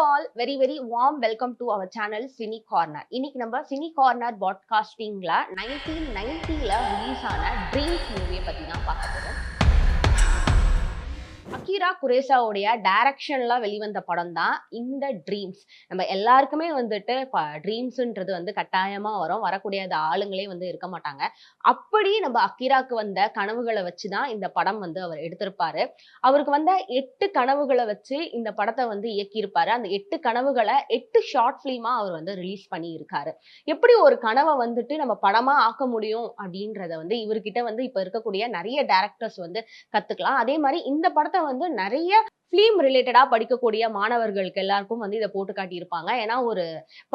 All very very warm welcome to our channel cine corner இன்னைக்கு நம்ம cine corner பாட்காஸ்டிங்ல nineteen நைன்டில release ஆன ட்ரீம்ஸ் மூவியை பத்தி தான் பார்க்க போறோம். அக்கீரா குரேசாவுடைய டைரக்ஷன்லாம் வெளிவந்த படம் தான் இந்த ட்ரீம்ஸ் நம்ம எல்லாருக்குமே வந்துட்டு ட்ரீம்ஸுன்றது வந்து கட்டாயமா வரும். வரக்கூடிய ஆளுங்களே வந்து இருக்க மாட்டாங்க. அப்படி நம்ம அக்கீராக்கு வந்த கனவுகளை வச்சு தான் இந்த படம் வந்து அவர் எடுத்திருப்பாரு. அவருக்கு வந்த எட்டு கனவுகளை வச்சு இந்த படத்தை வந்து இயக்கியிருப்பாரு. அந்த எட்டு கனவுகளை எட்டு ஷார்ட் ஃபிலிமா அவர் வந்து ரிலீஸ் பண்ணி இருக்காரு எப்படி ஒரு கனவை வந்துட்டு நம்ம படமா ஆக்க முடியும் அப்படின்றத வந்து இவர்கிட்ட வந்து இப்ப இருக்கக்கூடிய நிறைய டேரக்டர்ஸ் வந்து கத்துக்கலாம். அதே மாதிரி இந்த படத்தை வந்து நிறைய ஃபிலிம் ரிலேட்டடா படிக்கக்கூடிய மாணவர்களுக்கு எல்லாருக்கும் வந்து இதை போட்டு காட்டியிருப்பாங்க. ஏன்னா ஒரு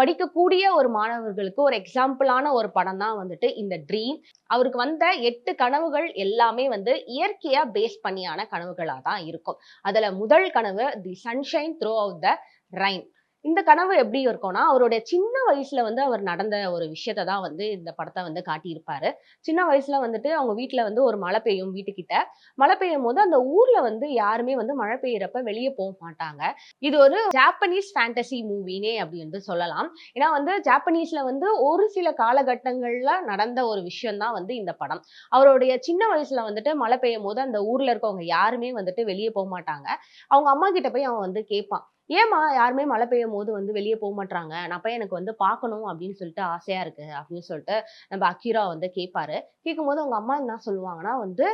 படிக்கக்கூடிய ஒரு மாணவர்களுக்கு ஒரு எக்ஸாம்பிளான ஒரு படம் தான் வந்துட்டு இந்த ட்ரீம் அவருக்கு வந்த எட்டு கனவுகள் எல்லாமே வந்து இயற்கையா பேஸ் பண்ணியான கனவுகளா தான் இருக்கும். அதுல முதல் கனவு the sunshine throughout the rain இந்த கனவு எப்படி இருக்கும்னா அவருடைய சின்ன வயசுல வந்து அவர் நடந்த ஒரு விஷயத்தை தான் வந்து இந்த படத்தை வந்து காட்டியிருப்பாரு. சின்ன வயசுல வந்துட்டு அவங்க வீட்டில் வந்து ஒரு மழை பெய்யும் வீட்டுக்கிட்ட. மழை பெய்யும் போது அந்த ஊர்ல வந்து யாருமே வந்து மழை பெய்யறப்ப வெளியே போக மாட்டாங்க. இது ஒரு ஜாப்பனீஸ் ஃபேண்டசி மூவினே அப்படி வந்து சொல்லலாம். ஏன்னா வந்து ஜாப்பனீஸ்ல வந்து ஒரு சில காலகட்டங்கள்ல நடந்த ஒரு விஷயம் தான் வந்து இந்த படம். அவருடைய சின்ன வயசுல வந்துட்டு மழை பெய்யும் போது அந்த ஊர்ல இருக்கவங்க யாருமே வந்துட்டு வெளியே போக மாட்டாங்க. அவங்க அம்மா கிட்ட போய் அவன் வந்து கேட்பான் ஏமா யாருமே மழை பெய்யும் போது வந்து வெளியே போக மாட்டாங்க நான் போய் எனக்கு வந்து பார்க்கணும் அப்படின்னு சொல்லிட்டு ஆசையாக இருக்கு அப்படின்னு சொல்லிட்டு நம்ம அக்கீரா வந்து கேட்பாரு கேட்கும்போது அவங்க அம்மா என்ன சொல்லுவாங்கன்னா வந்து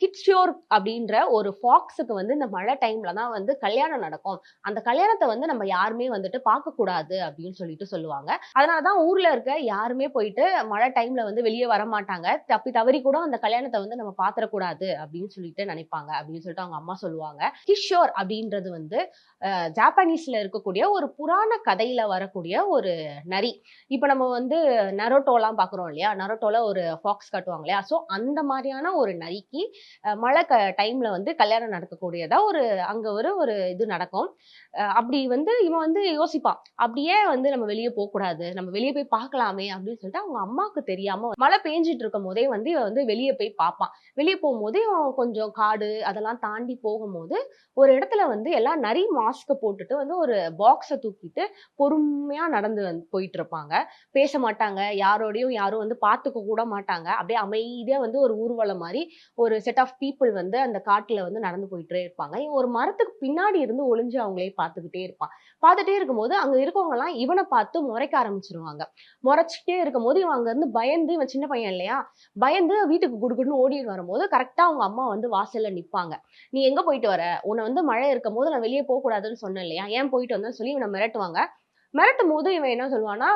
கிட்ஸ்யோர் அப்படின்ற ஒரு ஃபாக்ஸுக்கு வந்து இந்த மழை டைம்ல தான் வந்து கல்யாணம் நடக்கும். அந்த கல்யாணத்தை வந்து நம்ம யாருமே வந்துட்டு பார்க்கக்கூடாது அப்படின்னு சொல்லிட்டு சொல்லுவாங்க. அதனாலதான் ஊரில் இருக்க யாருமே போயிட்டு மழை டைம்ல வந்து வெளியே வர மாட்டாங்க. தப்பி தவறி கூட அந்த கல்யாணத்தை வந்து நம்ம பார்த்துடக்கூடாது அப்படின்னு சொல்லிட்டு நினைப்பாங்க அப்படின்னு சொல்லிட்டு அவங்க அம்மா சொல்லுவாங்க. கிஷோர் அப்படின்றது வந்து ஜாப்பனீஸ்ல இருக்கக்கூடிய ஒரு புராண கதையில வரக்கூடிய ஒரு நரி. இப்போ நம்ம வந்து நரோட்டோலாம் பார்க்குறோம் இல்லையா? நரோட்டோல ஒரு ஃபாக்ஸ் காட்டுவாங்க இல்லையா? ஸோ அந்த மாதிரியான ஒரு நரிக்கு மழை க டைம்ல வந்து கல்யாணம் நடக்கக்கூடியதா ஒரு அங்க ஒரு ஒரு இது நடக்கும். அஹ், அப்படி வந்து இவன் வந்து யோசிப்பான். அப்படியே வந்து நம்ம வெளியே போகக்கூடாது நம்ம வெளியே போய் பார்க்கலாமே அப்படின்னு சொல்லிட்டு அவங்க அம்மாவுக்கு தெரியாம மழை பெஞ்சிட்டு இருக்கும் போதே வந்து இவன் வந்து வெளியே போய் பார்ப்பான். வெளியே போகும்போது இவன் கொஞ்சம் காடு அதெல்லாம் தாண்டி போகும்போது ஒரு இடத்துல வந்து எல்லாம் நரி மாஸ்க் போட்டுட்டு வந்து ஒரு பாக்ஸை தூக்கிட்டு பொறுமையா நடந்து வந்து போயிட்டு இருப்பாங்க பேச மாட்டாங்க. யாரோடையும் யாரும் வந்து பார்த்துக்க கூட மாட்டாங்க. அப்படியே அமைதியா வந்து ஒரு ஊர்வலம் மாதிரி ஒரு செட் ஆஃப் பீப்புள் வந்து அந்த காட்டுல வந்து நடந்து போயிட்டே இருப்பாங்க. இவன் ஒரு மரத்துக்கு பின்னாடி இருந்து ஒளிஞ்சு அவங்களே பார்த்துக்கிட்டே இருப்பான். பார்த்துட்டே இருக்கும்போது அங்க இருக்கவங்கலாம் இவனை பார்த்து முறைக்க ஆரம்பிச்சிருவாங்க. முறைச்சிட்டே இருக்கும்போது இவன் அங்கேருந்து பயந்து இவன் சின்ன பையன் இல்லையா? பயந்து வீட்டுக்கு குடுக்குன்னு ஓடிட்டு வரும்போது கரெக்டா அவங்க அம்மா வந்து வாசல்ல நிப்பாங்க. நீ எங்க போயிட்டு வர? உன்னை வந்து மழை இருக்கும் போது நான் வெளியே போகக்கூடாதுன்னு கூடாதுன்னு சொன்னேன் இல்லையா? ஏன் போயிட்டு வந்தோம் சொல்லி இவனை மிரட்டுவாங்க. மிரட்டும் போது இவன் என்ன சொல்லுவான்னா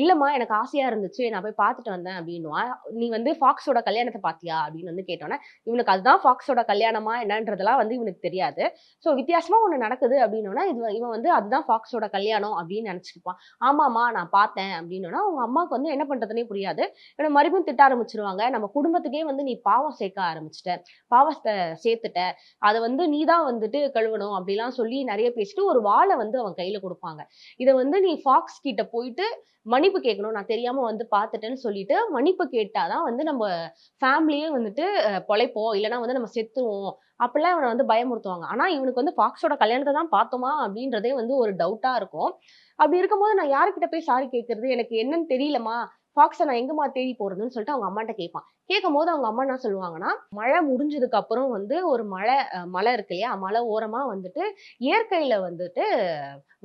இல்லைம்மா இல்லம்மா எனக்கு ஆசையா இருந்துச்சு நான் போய் பார்த்துட்டு வந்தேன் அப்படின்னுவான் நீ வந்து ஃபாக்ஸோட கல்யாணத்தை பாத்தியா அப்படின்னு வந்து கேட்டோன்னே இவனுக்கு அதுதான் ஃபாக்ஸோட கல்யாணமா என்னன்றதெல்லாம் வந்து இவனுக்கு தெரியாது. ஸோ வித்தியாசமா ஒன்று நடக்குது அப்படின்னோன்னா இது இவன் வந்து அதுதான் ஃபாக்ஸோட கல்யாணம் அப்படின்னு நினச்சிருப்பான் ஆமாம்மா நான் பார்த்தேன் அப்படின்னோன்னா அவங்க அம்மாவுக்கு வந்து என்ன பண்றதுனே புரியாது. இவனை மறுபடியும் திட்ட ஆரம்பிச்சிருவாங்க. நம்ம குடும்பத்துக்கே வந்து நீ பாவம் சேர்க்க ஆரம்பிச்சிட்ட பாவத்தை சேர்த்துட்ட. அதை வந்து நீ தான் வந்துட்டு கழுவணும் அப்படிலாம் சொல்லி நிறைய பேசிட்டு ஒரு வாழை வந்து அவன் கையில கொடுப்பாங்க. இதை வந்து நீ ஃபாக்ஸ் கிட்ட போயிட்டு மன்னிப்பு கேட்கணும். நான் தெரியாம வந்து பார்த்துட்டேன்னு சொல்லிட்டு மன்னிப்பு கேட்டாதான் வந்து நம்ம ஃபேமிலியே வந்துட்டு பொழைப்போம். இல்லைன்னா வந்து நம்ம செத்துவோம் அப்படிலாம் இவனை வந்து பயமுறுத்துவாங்க. ஆனா இவனுக்கு வந்து ஃபாக்ஸோட கல்யாணத்தை தான் பார்த்தோமா அப்படின்றதே வந்து ஒரு டவுட்டா இருக்கும். அப்படி இருக்கும்போது நான் யாருக்கிட்ட போய் சாரி கேட்கறது? எனக்கு என்னன்னு தெரியலமா ஃபாக்ஸை நான் எங்கம்மா தேடி போறதுன்னு சொல்லிட்டு அவங்க அம்மாட்ட கேட்பான். கேட்கும் போது அவங்க அம்மா என்ன சொல்லுவாங்கன்னா மழை முடிஞ்சதுக்கு அப்புறம் வந்து ஒரு மழை மழை மலை இருக்கு இல்லையா? மலை ஓரமா வந்துட்டு இயற்கையில வந்துட்டு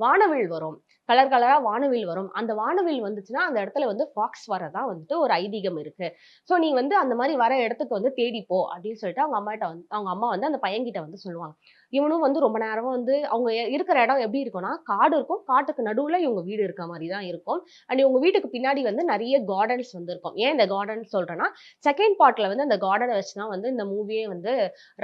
வானவில் வரும். கலர் கலரா வானவில் வரும். அந்த வானவில் வந்துச்சுன்னா அந்த இடத்துல வந்து ஃபாக்ஸ் வரதான் வந்துட்டு ஒரு ஐதீகம் இருக்கு. ஸோ நீ வந்து அந்த மாதிரி வர இடத்துக்கு வந்து தேடிப்போ அப்படின்னு சொல்லிட்டு அவங்க அம்மாட்ட வந்து அவங்க அம்மா வந்து அந்த பையன்கிட்ட வந்து சொல்லுவாங்க. இவனும் வந்து ரொம்ப நேரம் வந்து அவங்க இருக்கிற இடம் எப்படி இருக்கும்னா காடு இருக்கும். காட்டுக்கு நடுவில் இவங்க வீடு இருக்க மாதிரி தான் இருக்கும். அண்ட் இவங்க வீட்டுக்கு பின்னாடி வந்து நிறைய கார்டன்ஸ் வந்து இருக்கும். ஏன் இந்த கார்டன் சொல்கிறேன்னா செகண்ட் பார்ட்டில் வந்து அந்த கார்டனை வச்சு தான் வந்து இந்த மூவியே வந்து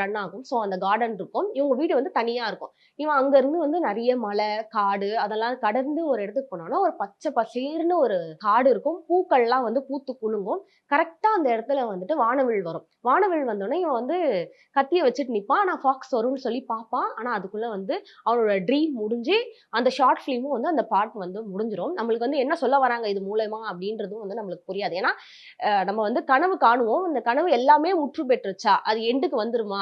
ரன் ஆகும். ஸோ அந்த கார்டன் இருக்கும். இவங்க வீடு வந்து தனியாக இருக்கும். இவன் அங்கேருந்து வந்து நிறைய மலை காடு அதெல்லாம் கடந்து ஒரு இடத்துக்கு போனோன்னா ஒரு பச்சை பசேர்னு ஒரு காடு இருக்கும். பூக்கள்லாம் வந்து பூத்து குலுங்கும். கரெக்டாக அந்த இடத்துல வந்துட்டு வானவில் வரும். வானவில் வந்தோடனே இவன் வந்து கத்தியை வச்சுட்டு நிற்பான் ஆனால் ஃபாக்ஸ் வரும்னு சொல்லி பார்ப்பான் ஆனால் அதுக்குள்ளே வந்து அவனோட ட்ரீம் முடிஞ்சு அந்த ஷார்ட் ஃபிலிமும் வந்து அந்த பார்ட் வந்து முடிஞ்சிடும் நம்மளுக்கு வந்து என்ன சொல்ல வராங்க இது மூலயமா அப்படின்றதும் வந்து நம்மளுக்கு புரியாது. ஏன்னா நம்ம வந்து கனவு காணுவோம். அந்த கனவு எல்லாமே முற்று பெற்றுச்சா அது எண்டுக்கு வந்துருமா?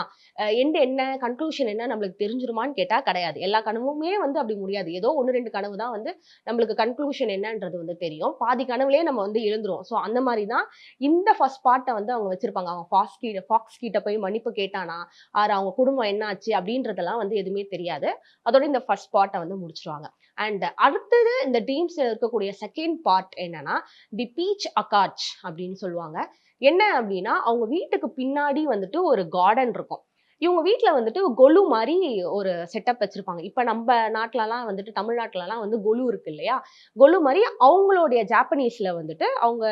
எண்டு என்ன? கன்க்ளூஷன் என்ன? நம்மளுக்கு தெரிஞ்சிருமான்னு கேட்டால் கிடையாது. எல்லா கனவுமே வந்து அப்படி முடியாது. ஏதோ ஒன்று ரெண்டு கனவு தான் வந்து நம்மளுக்கு கன்க்ளூஷன் என்னன்றது வந்து தெரியும். பாதி கனவுலேயே நம்ம வந்து எழுந்துருவோம். ஸோ அந்த மாதிரி தான் இந்த ஃபர்ஸ்ட் பார்ட்டை வந்து அவங்க வச்சிருப்பாங்க. அவங்க ஃபாக்ஸ் கிட்ட ஃபாக்ஸ் கிட்ட போய் மன்னிப்பு கேட்டானா ஆறு அவங்க குடும்பம் என்ன ஆச்சு அப்படின்றதெல்லாம் வந்து எதுவுமே தெரியாது. அதோட இந்த ஃபர்ஸ்ட் பார்ட்டை வந்து முடிச்சிருவாங்க. அண்ட் அடுத்தது இந்த ட்ரீம்ஸ் இருக்கக்கூடிய செகண்ட் பார்ட் என்னன்னா தி பீச் அகாச் அப்படின்னு சொல்லுவாங்க. என்ன அப்படின்னா அவங்க வீட்டுக்கு பின்னாடி வந்துட்டு ஒரு கார்டன் இருக்கும். இவங்க வீட்டில் வந்துட்டு கொலு மாதிரி ஒரு செட்டப் வச்சுருப்பாங்க. இப்போ நம்ம நாட்டிலலாம் வந்துட்டு தமிழ்நாட்டிலலாம் வந்து கொலு இருக்கு இல்லையா? கொலு மாதிரி அவங்களுடைய ஜாப்பனீஸில் வந்துட்டு அவங்க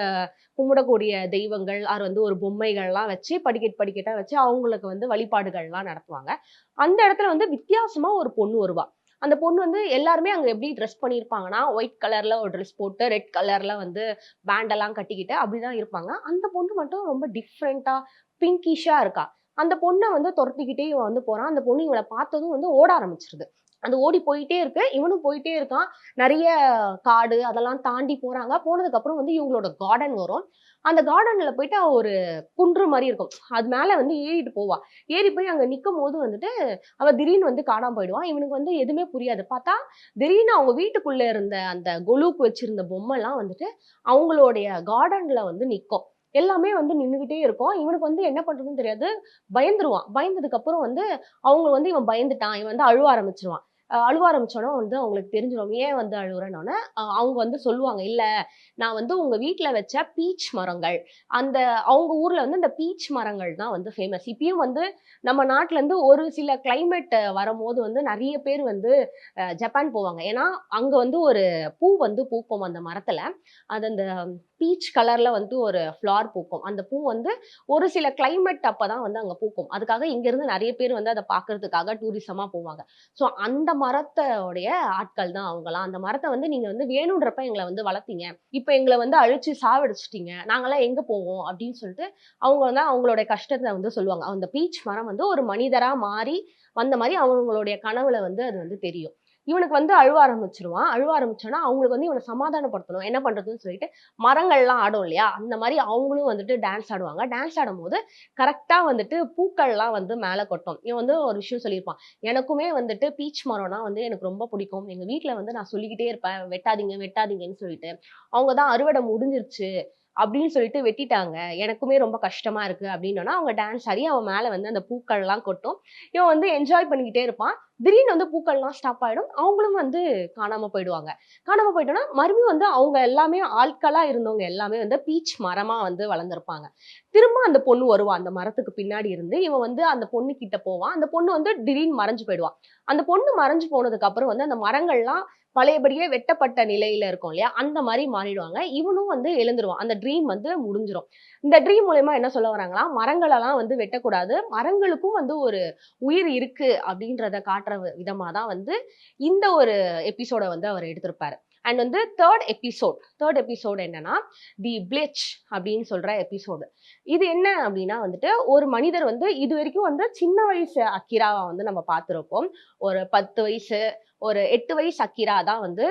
கும்பிடக்கூடிய தெய்வங்கள் அது வந்து ஒரு பொம்மைகள்லாம் வச்சு படிக்கட் படிக்கட்டாக வச்சு அவங்களுக்கு வந்து வழிபாடுகள்லாம் நடத்துவாங்க. அந்த இடத்துல வந்து வித்தியாசமாக ஒரு பொண்ணு வருவா. அந்த பொண்ணு வந்து எல்லாருமே அங்கே எப்படி ட்ரெஸ் பண்ணியிருப்பாங்கன்னா ஒயிட் கலரில் ஒரு ட்ரெஸ் போட்டு ரெட் கலரில் வந்து பேண்டெல்லாம் கட்டிக்கிட்டு அப்படி தான் இருப்பாங்க. அந்த பொண்ணு மட்டும் ரொம்ப டிஃப்ரெண்ட்டாக பிங்கிஷாக இருக்கா. அந்த பொண்ணை வந்து துரத்திக்கிட்டே இவன் வந்து போறான். அந்த பொண்ணு இவனை பார்த்ததும் வந்து ஓட ஆரம்பிச்சிருது. அது ஓடி போயிட்டே இருக்கு. இவனும் போயிட்டே இருக்கான். நிறைய காடு அதெல்லாம் தாண்டி போறாங்க. போனதுக்கு அப்புறம் வந்து இவங்களோட கார்டன் வரும். அந்த கார்டன்ல போயிட்டு அவ ஒரு குன்று மாதிரி இருக்கும். அது மேல வந்து ஏறிட்டு போவா. ஏறி போய் அங்க நிக்கும் போது வந்துட்டு அவ திடீர்னு வந்து காணாம போயிடுவான் இவனுக்கு வந்து எதுவுமே புரியாது. பார்த்தா திடீர்னு அவங்க வீட்டுக்குள்ள இருந்த அந்த கொலுக்கு வச்சிருந்த பொம்மைலாம் வந்துட்டு அவங்களுடைய கார்டன்ல வந்து நிக்கும். எல்லாமே வந்து நின்றுகிட்டே இருக்கும். இவனுக்கு வந்து என்ன பண்ணுறதுன்னு தெரியாது. பயந்துருவான். பயந்ததுக்கப்புறம் வந்து அவங்க வந்து இவன் பயந்துட்டான். இவன் வந்து அழுவ ஆரம்பிச்சிருவான். அழுவ ஆரம்பிச்சோன்னா வந்து அவங்களுக்கு தெரிஞ்சிடும் ஏன் வந்து அழுகுறேன்னொன்னே அவங்க வந்து சொல்லுவாங்க இல்லை நான் வந்து உங்கள் வீட்டில் வச்ச பீச் மரங்கள். அந்த அவங்க ஊரில் வந்து இந்த பீச் மரங்கள் தான் வந்து ஃபேமஸ் இப்பயும் வந்து நம்ம நாட்டிலேருந்து ஒரு சில கிளைமேட் வரும்போது வந்து நிறைய பேர் வந்து ஜப்பான் போவாங்க. ஏன்னா அங்கே வந்து ஒரு பூ வந்து பூப்போம் அந்த மரத்தில். அது அந்த பீச் கலரில் வந்து ஒரு ஃப்ளார் பூக்கும். அந்த பூ வந்து ஒரு சில கிளைமேட் அப்பதான் வந்து அங்கே பூக்கும். அதுக்காக இங்கேருந்து நிறைய பேர் வந்து அதை பார்க்குறதுக்காக டூரிசமாக போவாங்க. ஸோ அந்த மரத்தோடைய ஆட்கள் தான் அவங்களாம் அந்த மரத்தை வந்து நீங்கள் வந்து வேணுன்றப்ப எங்களை வந்து வளர்த்தீங்க. இப்போ எங்களை வந்து அழிச்சு சாவடிச்சிட்டிங்க. நாங்களாம் எங்கே போவோம்? அப்படின்னு சொல்லிட்டு அவங்க வந்து அவங்களுடைய கஷ்டத்தை வந்து சொல்லுவாங்க. அந்த பீச் மரம் வந்து ஒரு மனிதராக மாறி வந்த மாதிரி அவங்களுடைய கனவுல வந்து அது வந்து தெரியும். இவனுக்கு வந்து அழுவ ஆரம்பிச்சிருவான். அழுவ ஆரம்பிச்சோன்னா அவங்களுக்கு வந்து இவனை சமாதானப்படுத்தணும். என்ன பண்றதுன்னு சொல்லிட்டு மரங்கள்லாம் ஆடும் இல்லையா? அந்த மாதிரி அவங்களும் வந்துட்டு டான்ஸ் ஆடுவாங்க. டான்ஸ் ஆடும்போது கரெக்டா வந்துட்டு பூக்கள்லாம் வந்து மேலே கொட்டும். இவன் வந்து ஒரு விஷயம் சொல்லியிருப்பான். எனக்குமே வந்துட்டு பீச் மரம்னா வந்து எனக்கு ரொம்ப பிடிக்கும். எங்க வீட்டில் வந்து நான் சொல்லிக்கிட்டே இருப்பேன். வெட்டாதீங்க வெட்டாதீங்கன்னு சொல்லிட்டு. அவங்க தான் அறுவடை முடிஞ்சிருச்சு அப்படின்னு சொல்லிட்டு வெட்டிட்டாங்க. எனக்குமே ரொம்ப கஷ்டமா இருக்கு அப்படின்னா அவங்க டான்ஸ் ஆடி அவன் மேல வந்து அந்த பூக்கள்லாம் கொட்டும். இவன் வந்து என்ஜாய் பண்ணிக்கிட்டே இருப்பான். திடீர்னு வந்து பூக்கள்லாம் ஸ்டாப் ஆயிடும். அவங்களும் வந்து காணாமல் போயிடுவாங்க. காணாமல் போயிட்டோன்னா மறுபடியும் வந்து அவங்க எல்லாமே ஆட்களாக இருந்தவங்க எல்லாமே வந்து பீச் மரமாக வந்து வளர்ந்துருப்பாங்க. திரும்ப அந்த பொண்ணு வருவான் அந்த மரத்துக்கு பின்னாடி இருந்து இவன் வந்து அந்த பொண்ணு கிட்ட போவான் அந்த பொண்ணு வந்து திடீர்னு மறைஞ்சு போயிடுவான் அந்த பொண்ணு மறைஞ்சு போனதுக்கு அப்புறம் வந்து அந்த மரங்கள்லாம் பழையபடியே வெட்டப்பட்ட நிலையில இருக்கும் இல்லையா? அந்த மாதிரி மாறிடுவாங்க. இவனும் வந்து எழுந்துருவான். அந்த ட்ரீம் வந்து முடிஞ்சிடும் இந்த ட்ரீம் மூலயமா என்ன சொல்ல வராங்களா மரங்களெல்லாம் வந்து வெட்டக்கூடாது. மரங்களுக்கும் வந்து ஒரு உயிர் இருக்கு அப்படின்றத காட்டுற விதமா தான் வந்து இந்த ஒரு எபிசோட வந்து அவர் எடுத்திருப்பாரு. அண்ட் வந்து தேர்ட் எபிசோட் தேர்ட் எபிசோட் என்னன்னா தி பிளிச் அப்படின்னு சொல்ற எபிசோடு இது என்ன அப்படின்னா வந்துட்டு ஒரு மனிதர் வந்து இது வரைக்கும் வந்து சின்ன வயசு அக்கிராவை வந்து நம்ம பார்த்துருப்போம். ஒரு பத்து வயசு ஒரு எட்டு வயசு அக்கிரா தான் வந்து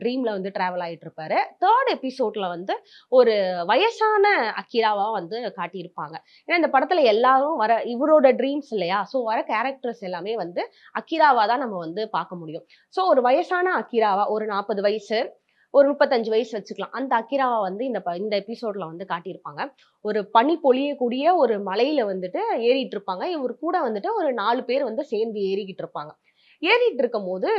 ட்ரீம்ல வந்து டிராவல் ஆகிட்டு இருப்பாரு தேர்ட் எபிசோட்ல வந்து ஒரு வயசான அக்கிராவா வந்து காட்டியிருப்பாங்க. ஏன்னா இந்த படத்துல எல்லாரும் வர இவரோட ட்ரீம்ஸ் இல்லையா? ஸோ வர கேரக்டர்ஸ் எல்லாமே வந்து அக்கிராவா தான் நம்ம வந்து பார்க்க முடியும். ஸோ ஒரு வயசான அக்கிராவா ஒரு நாற்பது வயசு ஒரு முப்பத்தஞ்சு வயசு வச்சுக்கலாம். அந்த அக்கிராவை வந்து இந்த ப- இந்த எபிசோட்ல வந்து காட்டியிருப்பாங்க. ஒரு பனி பொழியக்கூடிய ஒரு மலையில வந்துட்டு ஏறிட்டு இருப்பாங்க இவர் கூட வந்துட்டு ஒரு நாலு பேர் வந்து சேர்ந்து ஏறிக்கிட்டு இருப்பாங்க ஏறிட்டு இருக்கும் போது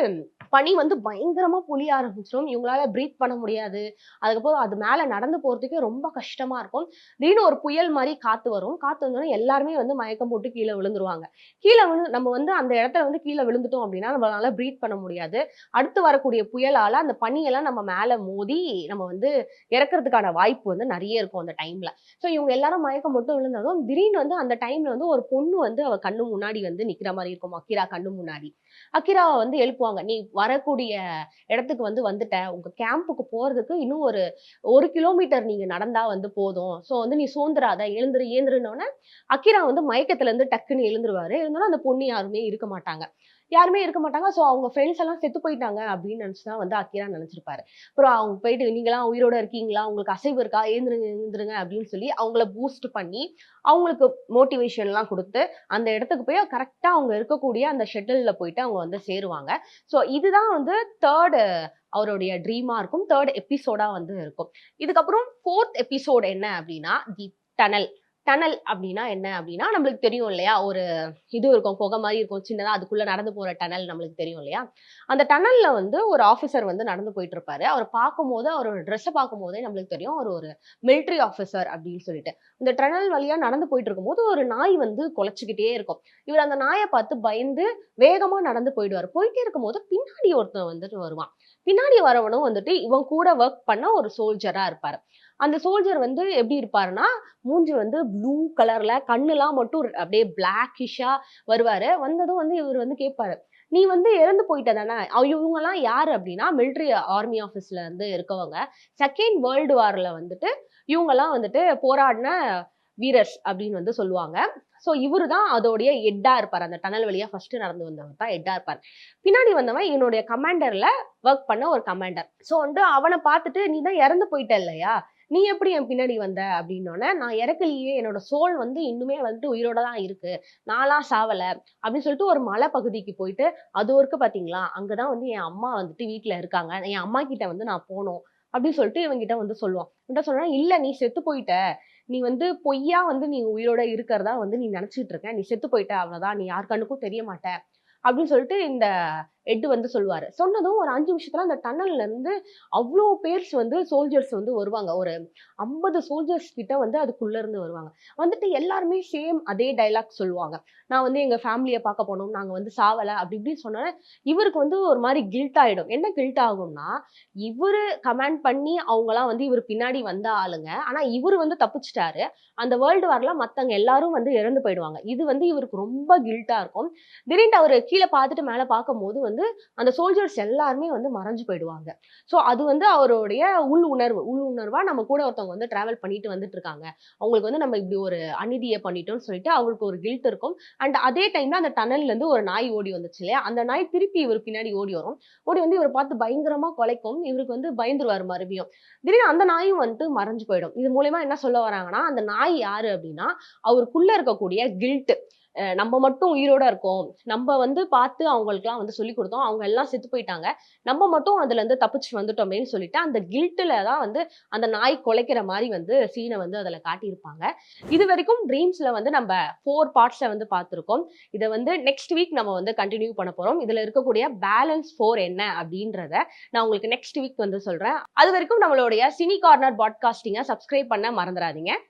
பனி வந்து பயங்கரமா புளிய ஆரம்பிச்சிடும் இவங்களால ப்ரீத் பண்ண முடியாது. அதுக்கப்புறம் அது மேல நடந்து போறதுக்கே ரொம்ப கஷ்டமா இருக்கும். திடீர்னு ஒரு புயல் மாதிரி காத்து வரும். காத்து வந்தோடனே எல்லாருமே வந்து மயக்கம் போட்டு கீழே விழுந்துருவாங்க. கீழே விழு நம்ம வந்து அந்த இடத்துல வந்து கீழே விழுந்துட்டோம் அப்படின்னா நம்மளால ப்ரீத் பண்ண முடியாது. அடுத்து வரக்கூடிய புயலால அந்த பனியெல்லாம் நம்ம மேல மோதி நம்ம வந்து இறக்கறதுக்கான வாய்ப்பு வந்து நிறைய இருக்கும் அந்த டைம்ல ஸோ இவங்க எல்லாரும் மயக்கம் போட்டு விழுந்ததும் திடீர்னு வந்து அந்த டைம்ல வந்து ஒரு பொண்ணு வந்து அவ கண்ணு முன்னாடி வந்து நிக்கிற மாதிரி இருக்கும். அக்கிரா கண்ணு முன்னாடி. அக்கிராவை வந்து எழுப்புவாங்க. நீ வரக்கூடிய இடத்துக்கு வந்து வந்துட்ட. உங்க கேம்புக்கு போறதுக்கு இன்னும் ஒரு ஒரு கிலோமீட்டர் நீங்க நடந்தா வந்து போதும். ஸோ வந்து நீ சோந்துராத எழுந்துரு. ஏந்திருனோடனே அக்கிரா வந்து மயக்கத்துல இருந்து டக்குன்னு எழுந்துருவாரு. இருந்தாலும் அந்த பொண்ணு யாருமே இருக்க மாட்டாங்க. யாருமே இருக்க மாட்டாங்க. ஸோ அவங்க ஃப்ரெண்ட்ஸ் எல்லாம் செத்து போயிட்டாங்க அப்படின்னு நினச்சி தான் வந்து அக்கிரா நினச்சிருப்பாரு. அப்புறம் அவங்க போயிட்டு நீங்களாம் உயிரோட இருக்கீங்களா? உங்களுக்கு அசைவு இருக்கா? ஏந்திருங்க எழுந்துருங்க அப்படின்னு சொல்லி அவங்கள பூஸ்ட் பண்ணி அவங்களுக்கு மோட்டிவேஷன்லாம் கொடுத்து அந்த இடத்துக்கு போய் கரெக்டாக அவங்க இருக்கக்கூடிய அந்த ஷெட்டிலில் போயிட்டு அவங்க வந்து சேருவாங்க. ஸோ இதுதான் வந்து தேர்டு அவருடைய ட்ரீமாக இருக்கும். தேர்ட் எபிசோடாக வந்து இருக்கும். இதுக்கப்புறம் ஃபோர்த் எபிசோட் என்ன அப்படின்னா தி டனல் டனல் அப்படின்னா என்ன? அப்படின்னா நம்மளுக்கு தெரியும் இல்லையா? ஒரு இது இருக்கும் புகை மாதிரி இருக்கும் சின்னதாக அதுக்குள்ள நடந்து போற டனல் நம்மளுக்கு தெரியும் இல்லையா? அந்த டனலில் வந்து ஒரு ஆஃபீஸர் வந்து நடந்து போயிட்டு இருப்பாரு. அவர் பார்க்கும்போது அவரோட ட்ரெஸ்ஸை பார்க்கும் போதே நம்மளுக்கு தெரியும் அவர் ஒரு மிலிட்ரி ஆஃபீஸர் அப்படின்னு சொல்லிட்டு. இந்த டனல் வழியா நடந்து போயிட்டு இருக்கும்போது ஒரு நாய் வந்து குலைச்சிக்கிட்டே இருக்கும். இவர் அந்த நாயை பார்த்து பயந்து வேகமா நடந்து போயிடுவார். போயிட்டே இருக்கும்போது பின்னாடி ஒருத்தன் வந்துட்டு வருவான். பின்னாடி வரவனும் வந்துட்டு இவன் கூட ஒர்க் பண்ண ஒரு சோல்ஜரா இருப்பாரு. அந்த சோல்ஜர் வந்து எப்படி இருப்பாருன்னா மூஞ்சி வந்து ப்ளூ கலர்ல கண்ணுலாம் மட்டும் அப்படியே பிளாக்கிஷா வருவாரு. வந்ததும் வந்து இவர் வந்து கேட்பாரு நீ வந்து இறந்து போயிட்ட தானே இவங்கெல்லாம் யாரு அப்படின்னா மிலிட்ரி ஆர்மி ஆஃபீஸில் இருந்து இருக்கவங்க. செகண்ட் வேர்ல்டு வார்ல வந்துட்டு இவங்கெல்லாம் வந்துட்டு போராடின வீரர்ஸ் அப்படின்னு வந்து சொல்லுவாங்க. ஸோ இவரு தான் அதோடைய ஹெட்டாக இருப்பார். அந்த டனல் வழியாக ஃபர்ஸ்ட் நடந்து வந்தவர் தான் ஹெட்டாக இருப்பார். பின்னாடி வந்தவன் என்னுடைய கமாண்டர்ல ஒர்க் பண்ண ஒரு கமாண்டர் ஸோ வந்து அவனை பார்த்துட்டு நீ தான் இறந்து போயிட்ட இல்லையா? நீ எப்படி என் பின்னாடி வந்த? அப்படின்னோடனே நான் இறக்கலையே என்னோட சோல் வந்து இன்னுமே வந்துட்டு உயிரோட தான் இருக்கு. நான்லாம் சாவலை. அப்படின்னு சொல்லிட்டு ஒரு மலை பகுதிக்கு போயிட்டு அது ஒருக்கு பார்த்தீங்களா அங்கே அங்கதான் வந்து என் அம்மா வந்துட்டு வீட்டில் இருக்காங்க. என் அம்மா கிட்ட வந்து நான் போனோம். அப்படின்னு சொல்லிட்டு இவங்கிட்ட வந்து சொல்லுவான். கிட்ட சொல்றேன் இல்லை நீ செத்து போயிட்ட. நீ வந்து பொய்யா வந்து நீ உயிரோட இருக்கிறதா வந்து நீ நினச்சிட்டு இருக்க. நீ செத்து போயிட்ட அவ்வளோதான் நீ யார் கண்ணுக்கும் தெரிய மாட்ட. அப்படின்னு சொல்லிட்டு இந்த எட்டு வந்து சொல்லுவார். சொன்னதும் ஒரு அஞ்சு நிமிஷத்தில் அந்த டன்னல்லேருந்து அவ்வளோ பேர்ஸ் வந்து சோல்ஜர்ஸ் வந்து வருவாங்க. ஒரு ஐம்பது சோல்ஜர்ஸ் கிட்ட வந்து அதுக்குள்ளேருந்து வருவாங்க. வந்துட்டு எல்லாருமே சேம் அதே டைலாக் சொல்லுவாங்க. நான் வந்து எங்கள் ஃபேமிலியை பார்க்க போனோம். நாங்கள் வந்து சாவலை அப்படி இப்படி சொன்னோன்னே இவருக்கு வந்து ஒரு மாதிரி கில்ட் ஆகிடும் என்ன கில்ட் ஆகும்னா இவரு கமாண்ட் பண்ணி அவங்களாம் வந்து இவர் பின்னாடி வந்த ஆளுங்க. ஆனால் இவர் வந்து தப்பிச்சிட்டாரு. அந்த வேர்ல்டு வார்ல மற்றவங்க எல்லாரும் வந்து இறந்து போயிடுவாங்க. இது வந்து இவருக்கு ரொம்ப கில்ட்டாக இருக்கும். திடீர்னு அவர் கீழே பார்த்துட்டு மேலே பார்க்கும்போது வந்து வந்து அந்த சோல்ஜர்ஸ் எல்லாருமே வந்து மறைஞ்சு போயிடுவாங்க. ஸோ அது வந்து அவருடைய உள் உணர்வு உள் உணர்வாக நம்ம கூட ஒருத்தவங்க வந்து ட்ராவல் பண்ணிட்டு வந்துட்டு இருக்காங்க அவங்களுக்கு வந்து நம்ம இப்படி ஒரு அநீதியை பண்ணிட்டோம்னு சொல்லிட்டு அவருக்கு ஒரு கில்ட் இருக்கும். அண்ட் அதே டைம்ல அந்த டனல்ல இருந்து ஒரு நாய் ஓடி வந்துச்சு இல்லையா? அந்த நாய் திருப்பி இவர் பின்னாடி ஓடி வரும். ஓடி வந்து இவர் பார்த்து பயங்கரமா குலைக்கும். இவருக்கு வந்து பயந்துருவார் மறுபடியும். திடீர்னு அந்த நாயும் வந்துட்டு மறைஞ்சு போயிடும். இது மூலயமா என்ன சொல்ல வராங்கன்னா அந்த நாய் யாரு அப்படின்னா அவருக்குள்ள இருக்கக்கூடிய கில்ட்டு நம்ம மட்டும் உயிரோட இருக்கோம். நம்ம வந்து பார்த்து அவங்களுக்குலாம் வந்து சொல்லி கொடுத்தோம். அவங்க எல்லாம் செத்து போயிட்டாங்க. நம்ம மட்டும் அதுல இருந்து தப்பிச்சு வந்துட்டோமேன்னு சொல்லிட்டு அந்த கில்ட்டில் தான் வந்து அந்த நாய் குலைக்கிற மாதிரி வந்து சீனை வந்து அதில் காட்டியிருப்பாங்க. இது வரைக்கும் ட்ரீம்ஸில் வந்து நம்ம ஃபோர் பார்ட்ஸில் வந்து பார்த்துருக்கோம். இதை வந்து நெக்ஸ்ட் வீக் நம்ம வந்து கண்டினியூ பண்ண போகிறோம் இதில் இருக்கக்கூடிய பேலன்ஸ் ஃபோர் என்ன அப்படின்றத நான் உங்களுக்கு நெக்ஸ்ட் வீக் வந்து சொல்கிறேன் அது வரைக்கும் நம்மளுடைய சினி கார்னர் பாட்காஸ்டிங்கை சப்ஸ்கிரைப் பண்ண மறந்துடாதீங்க.